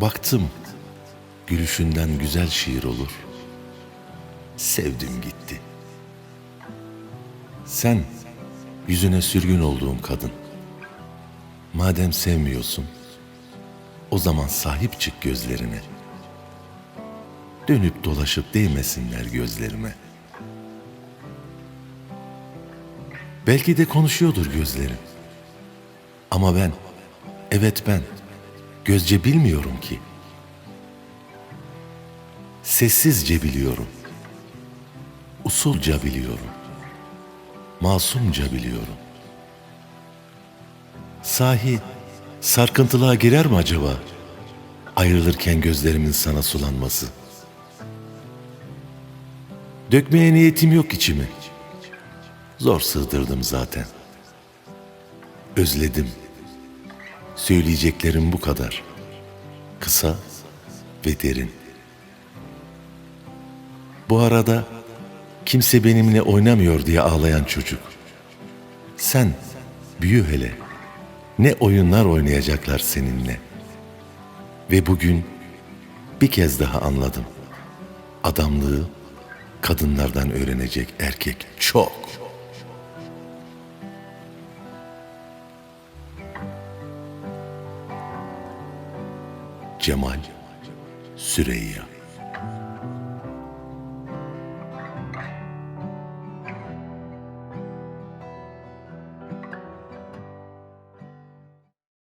Baktım gülüşünden güzel şiir olur. Sevdim gitti. Sen yüzüne sürgün olduğum kadın. Madem sevmiyorsun, o zaman sahip çık gözlerine. Dönüp dolaşıp değmesinler gözlerime. Belki de konuşuyordur gözlerim. Ama ben, evet ben, gözce bilmiyorum ki. Sessizce biliyorum. Usulca biliyorum. Masumca biliyorum. Sahi sarkıntılığa girer mi acaba? Ayrılırken gözlerimin sana sulanması. Dökmeye niyetim yok içimi. Zor sığdırdım zaten. Özledim. Söyleyeceklerim bu kadar. Kısa ve derin. Bu arada kimse benimle oynamıyor diye ağlayan çocuk. Sen büyü hele. Ne oyunlar oynayacaklar seninle. Ve bugün bir kez daha anladım. Adamlığı kadınlardan öğrenecek erkek çok. Cemal Süreyya